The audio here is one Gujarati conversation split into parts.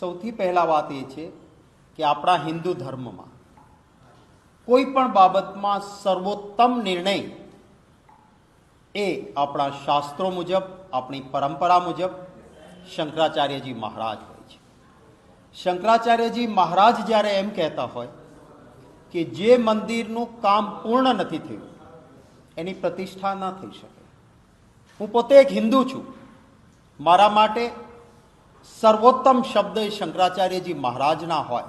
સૌથી પહેલા વાત એ છે કે આપણા હિન્દુ ધર્મમાં કોઈ પણ બાબતમાં સર્વોત્તમ નિર્ણય એ આપણા શાસ્ત્રો મુજબ, આપણી પરંપરા મુજબ શંકરાચાર્યજી મહારાજ હોય છે. શંકરાચાર્યજી મહારાજ જ્યારે એમ કહેતા હોય કે જે મંદિરનું કામ પૂર્ણ નથી થયું, એની પ્રતિષ્ઠા ન થઈ શકે. હું પોતે એક હિન્દુ છું. મારા માટે સર્વોત્તમ શબ્દ એ શંકરાચાર્યજી મહારાજના હોય.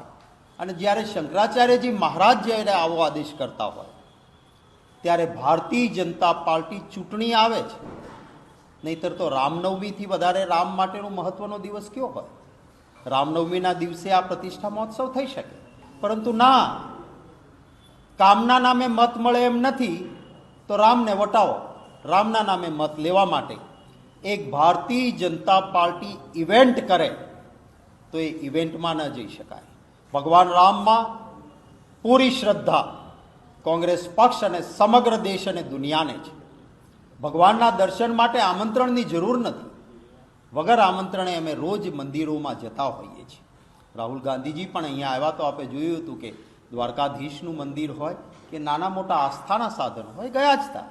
અને જ્યારે શંકરાચાર્યજી મહારાજ જ્યારે આવો આદેશ કરતા હોય, ત્યારે ભારતીય જનતા પાર્ટી ચૂંટણી આવે છે. નહીતર તો રામનવમીથી વધારે રામ માટેનો મહત્વનો દિવસ કયો હોય? રામનવમીના દિવસે આ પ્રતિષ્ઠા મહોત્સવ થઈ શકે. પરંતુ ના, કામના નામે મત મળે એમ નથી, તો રામને વટાવો. રામના નામે મત લેવા માટે. એક ભારતીય જનતા પાર્ટી ઇવેન્ટ કરે, તો એ ઇવેન્ટમાં ન જઈ શકાય. ભગવાન રામમાં પૂરી શ્રદ્ધા કોંગ્રેસ પક્ષ અને સમગ્ર દેશ અને દુનિયાને છે. ભગવાનના દર્શન માટે આમંત્રણની જરૂર નથી. વગર આમંત્રણે અમે રોજ મંદિરોમાં જતા હોઈએ છીએ. રાહુલ ગાંધીજી પણ અહીંયા આવ્યા તો આપણે જોયું હતું કે દ્વારકાધીશનું મંદિર હોય કે નાના મોટા આસ્થાના સાધનો હોય, ગયા જ હતા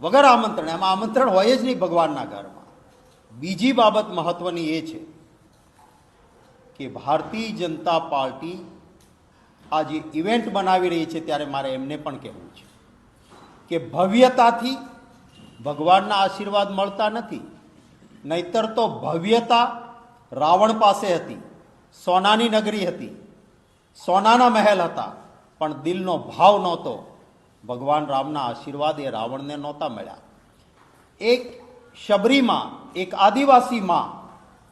વગર આમંત્રણ. એમાં આમંત્રણ હોય જ નહીં ભગવાનના ઘરમાં. બીજી બાબત મહત્વની એ છે કે ભારતીય જનતા પાર્ટી આ જે ઇવેન્ટ બનાવી રહી છે ત્યારે મારે એમને પણ કહેવું છે કે ભવ્યતાથી ભગવાનના આશીર્વાદ મળતા નથી. નહીતર તો ભવ્યતા રાવણ પાસે હતી, સોનાની નગરી હતી, સોનાના મહેલ હતા, પણ દિલનો ભાવ નહોતો. ભગવાન રામના આશીર્વાદ એ રાવણને નહોતા મળ્યા. એક શબરીમાં, એક આદિવાસીમાં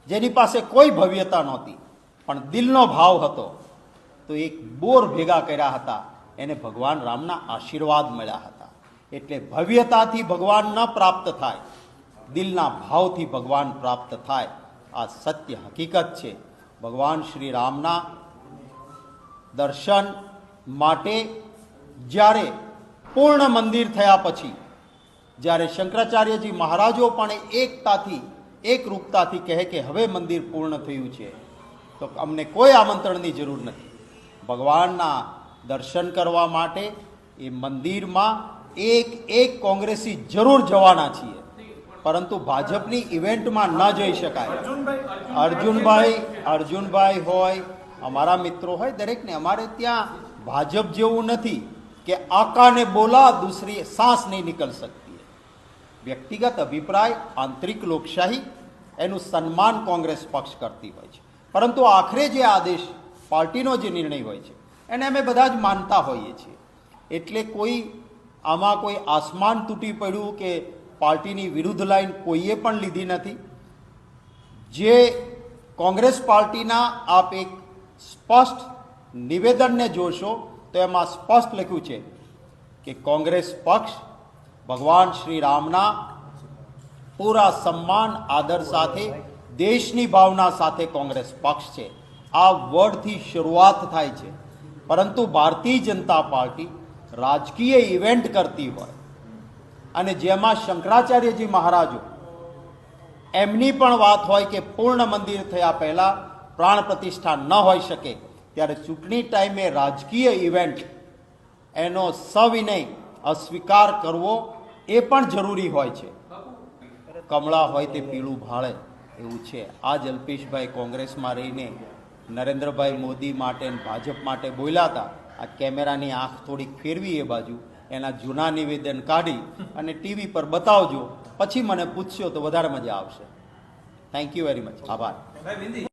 જેની પાસે કોઈ ભવ્યતા નહોતી, પણ દિલનો ભાવ હતો, તો એક બોર ભેગા કર્યા હતા, એને ભગવાન રામના આશીર્વાદ મળ્યા હતા. એટલે ભવ્યતાથી ભગવાન ન પ્રાપ્ત થાય, દિલના ભાવથી ભગવાન પ્રાપ્ત થાય, આ સત્ય હકીકત છે. ભગવાન શ્રી રામના દર્શન માટે જ્યારે પૂર્ણ મંદિર થયા પછી, જ્યારે શંકરાચાર્યજી મહારાજો પણ એકતાથી એકરૂપતાથી કહે કે હવે મંદિર પૂર્ણ થયું છે, તો અમને કોઈ આમંત્રણની જરૂર નથી. ભગવાનના દર્શન કરવા માટે એ મંદિરમાં એક એક કોંગ્રેસી જરૂર જવાના છીએ. પરંતુ ભાજપની ઇવેન્ટમાં ન જઈ શકાય. અર્જુનભાઈ અર્જુનભાઈ હોય, અમારા મિત્રો હોય, દરેકને અમારે ત્યાં ભાજપ જેવું નથી. કે આકાને બોલા દૂસરી सांस નહીં નિકલ सकती है વ્યક્તિગત અભિપ્રાય આંતરિક લોકશાહી એનું સન્માન કોંગ્રેસ પક્ષ કરતી હોય છે પરંતુ આખરે જે આદેશ પાર્ટીનો જે નિર્ણય હોય છે એને અમે બધા જ માનતા હોઈએ છીએ એટલે કોઈ આમાં કોઈ આસમાન તૂટી પડ્યું કે પાર્ટીની વિરુદ્ધ લાઈન કોઈએ પણ લીધી નથી જે કોંગ્રેસ પાર્ટીના આપ એક સ્પષ્ટ નિવેદનને જોશો તો એમાં સ્પષ્ટ લખ્યું છે કે કોંગ્રેસ પક્ષ ભગવાન શ્રી રામના પૂરા સન્માન, આદર સાથે દેશની ભાવના સાથે કોંગ્રેસ પક્ષ છે. આ વર્ડથી શરૂઆત થાય છે. પરંતુ ભારતીય જનતા પાર્ટી રાજકીય ઇવેન્ટ કરતી હોય અને જેમાં શંકરાચાર્યજી મહારાજો એમની પણ વાત હોય કે પૂર્ણ મંદિર થયા પહેલાં પ્રાણ પ્રતિષ્ઠા ન હોઈ શકે ત્યારે ચૂંટણી ટાઈમે રાજકીય ઇવેન્ટ એનો સવિનય અસ્વીકાર કરવો એ પણ જરૂરી હોય છે. કમળા હોય તે પીળું ભાળે એવું છે. આ જ અલ્પેશભાઈ કોંગ્રેસમાં રહીને નરેન્દ્રભાઈ મોદી માટે ભાજપ માટે બોલ્યા હતા. આ કેમેરાની આંખ થોડીક ફેરવી એ બાજુ. એના જૂના નિવેદન કાઢી અને ટીવી પર બતાવજો. પછી મને પૂછશો તો વધારે મજા આવશે. થેન્ક યુ વેરી મચ આભાર.